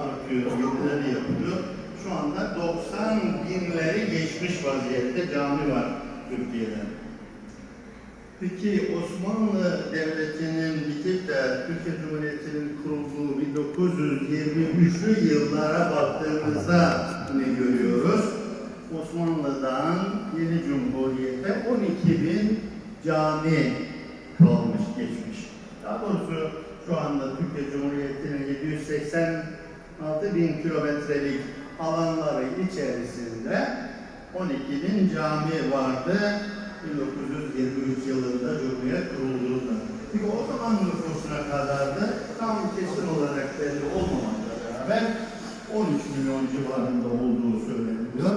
tanıtıyor, yedileri yapılıyor. Şu anda 90 binleri geçmiş vaziyette cami var Türkiye'de. Peki Osmanlı Devleti'nin bitip de Türkiye Cumhuriyeti'nin kurulduğu 1923'lü yıllara baktığımızda ne görüyoruz? Osmanlı'dan yeni cumhuriyete 12 bin cami olmuş geçmiş. Daha doğrusu şu anda Türkiye Cumhuriyeti'nin 780 6000 kilometrelik alanları içerisinde 12.000 cami vardı 1923 yılında Cumhuriyet kurulduğunda. Çünkü o zaman nüfusuna kadar da tam kesin olarak belli olmamakla beraber 13 milyon civarında olduğu söyleniyor.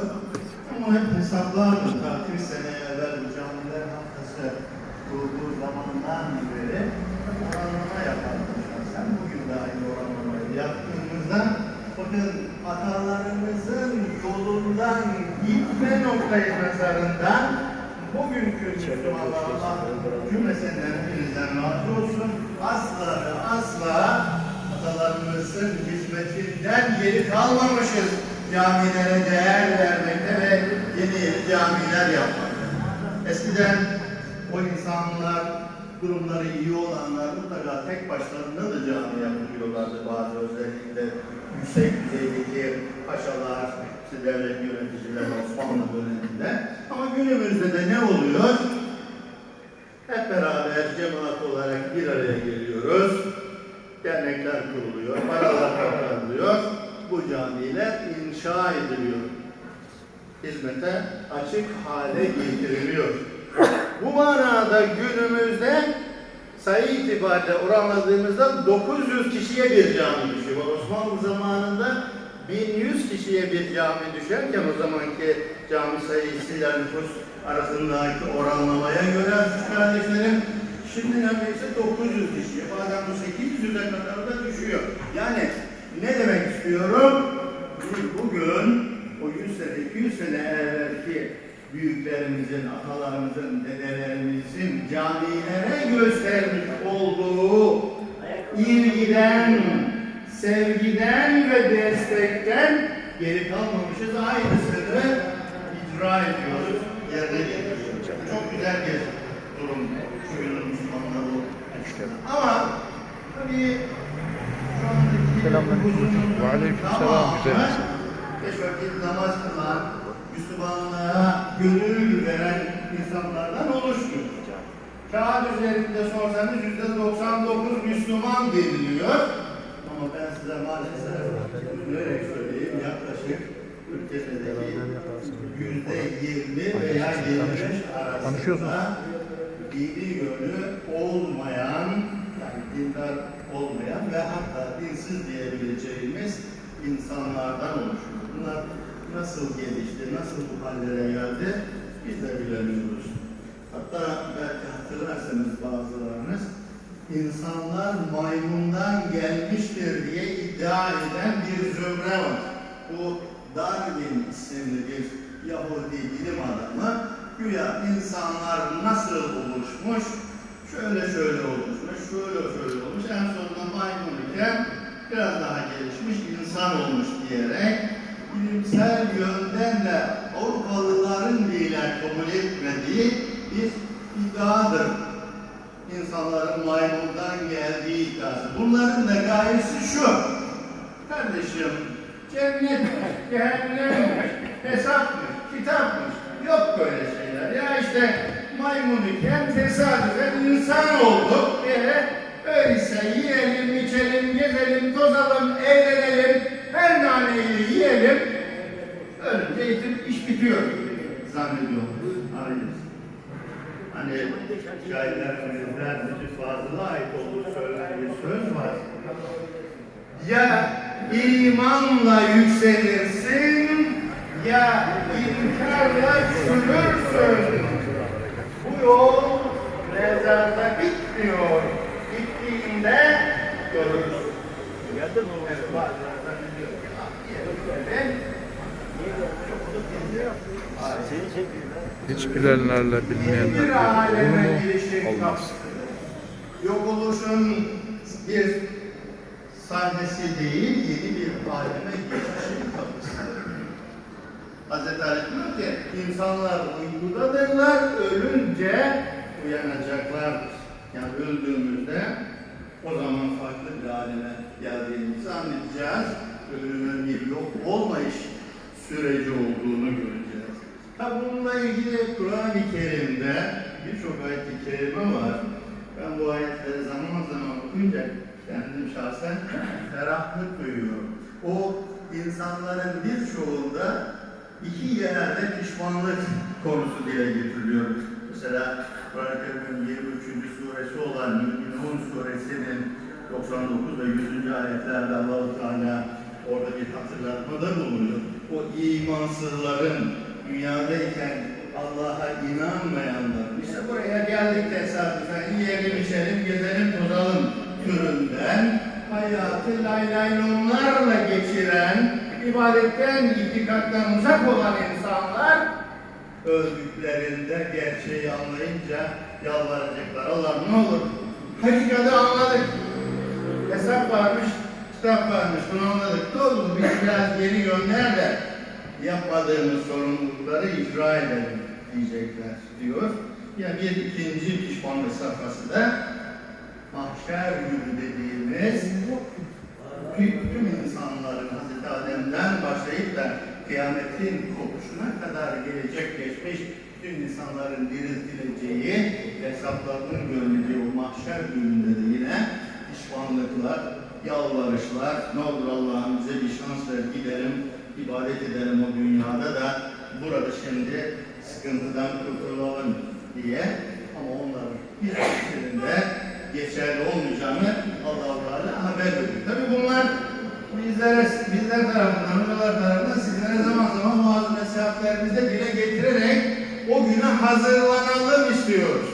Ama hep hesaplardı. 40 sene evvel camiler haftası kurulduğu zamandan beri oranlama yapardı. Sen bugün daha iyi oranlamayı yaptın yaptığımızda bakın atalarımızın yolundan gitme noktayı nazarından bugünkü Müslümanlar Allah cümlesinden hepinizden razı olsun. Asla ve asla atalarımızın hizmetinden geri kalmamışız. Camilere değer vermekte ve yeni yeni camiler yapmakta. Eskiden o insanlar, durumları iyi olanlar mutlaka tek başlarına da cami yapıyorlardı bazı özellikle yüksek düzeydeki paşalar, işte devlet yöneticiler Osmanlı döneminde. Ama günümüzde de ne oluyor? Hep beraber cemaat olarak bir araya geliyoruz. Dernekler kuruluyor, paralar kazanılıyor. Bu camiler inşa ediliyor. Hizmete açık hale getiriliyor. Bu manada günümüzde sayı itibariyle oranladığımızda 900 kişiye bir cami düşüyor. Osmanlı zamanında 1100 kişiye bir cami düşerken o zamanki cami sayısıyla nüfus arasındaki oranlamaya göre kardeşlerim şimdi neredeyse 900 kişiye bazen bu 800'e kadar da düşüyor. Yani ne demek istiyorum? Bugün o 100 sene, 200 sene evvelki büyüklerimizin, atalarımızın, dedelerimizin camilere göstermiş olduğu ilgiden, sevgiden ve destekten geri kalmamışız. Aynısını icra ediyoruz, yerine getiriyoruz. Çok güzel bir durum şu günün Müslümanları. Ama tabii Selamünaleyküm. Ve güzel misin? Beş vakit namaz kılan, Müslümanlığa gönül veren insanlardan oluşmuyor. Kağıt üzerinde sorsanız yüzde 99 Müslüman deniliyor. Ama ben size maalesef üzülerek söyleyeyim yaklaşık ülkedeki yüzde 20 veya 25 Tanışıyorsunuz. arasında dini yönü olmayan, yani dindar olmayan ve hatta dinsiz diyebileceğimiz insanlardan oluşuyor. Bunlar nasıl gelişti, nasıl bu hallere geldi biz de bilemiyoruz. Hatta belki hatırlarsanız bazılarınız insanlar maymundan gelmiştir diye iddia eden bir zümre var. Bu Darwin isimli bir Yahudi bilim adamı güya insanlar nasıl oluşmuş, şöyle şöyle oluşmuş, şöyle şöyle olmuş, en sonunda maymun iken biraz daha gelişmiş insan olmuş diyerek bilimsel yönden de Avrupalıların bile kabul etmediği bir iddiadır. İnsanların maymundan geldiği iddiası. Bunların da gayesi şu. Kardeşim, cennet, cehennem, hesapmış, kitapmış. Yok böyle şeyler. Ya işte maymun iken tesadüfen insan olduk. E, öyleyse yiyelim, içelim, gezelim, tozalım, eğlenelim, naneyi yiyelim. Ölünce eğitim iş bitiyor zannediyorum. Arayız. Hani şairlerimizden Mücit Fazıl'a ait olduğu söylenen bir söz var. Ya imanla yükselirsin ya inkarla çürürsün. Bu yol mezarda bitmiyor. Bittiğinde görürsün. Evet, biliyorum. Evet. Hiç bilenlerle bilmeyenler Olmaz. Yok oluşun bir sahnesi değil, yeni bir aleme geçişin kapısıdır. Hazreti Ali diyor ki insanlar uykudadırlar, ölünce uyanacaklardır. Yani öldüğümüzde o zaman farklı bir aleme geldiğimizi anlayacağız. Ölümün bir yok olmayış süreci olduğunu göreceğiz. Ha bununla ilgili Kur'an-ı Kerim'de birçok ayet-i kerime var. Ben bu ayetleri zaman zaman okuyunca kendim şahsen ferahlık duyuyorum. O insanların birçoğunda iki yerde pişmanlık konusu dile getiriliyor. Mesela Kur'an-ı Kerim'in 23. suresi olan Mü'minun suresinin 99 ve 100. ayetlerde Allah-u Teala orada bir hatırlatmada bulunuyor. O imansızların dünyadayken Allah'a inanmayanların işte buraya geldik tesadüfen yiyelim içelim gezelim tozalım türünden hayatı laylaylonlarla geçiren ibadetten itikattan uzak olan insanlar öldüklerinde gerçeği anlayınca yalvaracaklar. Allah ne olur hakikati anladık. Hesap varmış, kitap varmış, bunu anladık. Ne olur biz biraz geri gönder de yapmadığımız sorumlulukları icra edelim diyecekler diyor. Ya bir ikinci pişmanlık safhası da mahşer günü dediğimiz tüm insanların Hazreti Adem'den başlayıp da kıyametin kopuşuna kadar gelecek geçmiş tüm insanların diriltileceği, hesaplarının görüleceği o mahşer gününde de yine pişmanlıklar, yalvarışlar, ne olur Allah'ım bize bir şans ver gidelim, ibadet edelim o dünyada da burada şimdi sıkıntıdan kurtulalım diye ama onların hiçbirinde geçerli olmayacağını Allah-u Teala haber veriyor. Tabi bunlar bizlere, bizler tarafından, hocalar tarafından sizlere zaman zaman bazı nasihatlerimizde dile getirerek o güne hazırlanalım istiyoruz.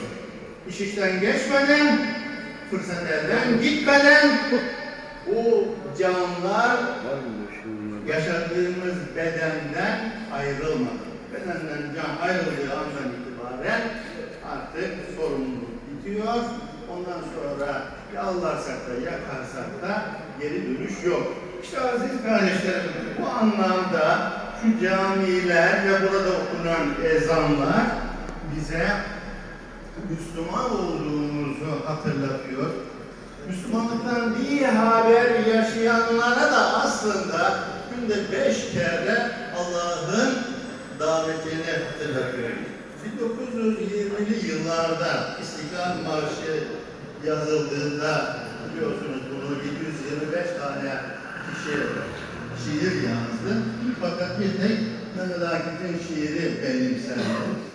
İş işten geçmeden, fırsat elden gitmeden o canlar yaşadığımız bedenden ayrılmadan, bedenden can ayrıldığı andan itibaren artık sorumluluk bitiyor. Ondan sonra yalvarsak da yakarsak da geri dönüş yok. İşte aziz kardeşlerim bu anlamda şu camiler ve burada okunan ezanlar bize Müslüman olduğumuzu hatırlatıyor. Müslümanlıktan bir haber yaşayanlara da aslında günde beş kere Allah'ın davetini hatırlatıyor. 1920'li yıllarda İstiklal Marşı yazıldığında biliyorsunuz bunu 725 tane kişi şiir yazdı. Fakat bir tek Mehmet Akif'in şiiri benimsendi.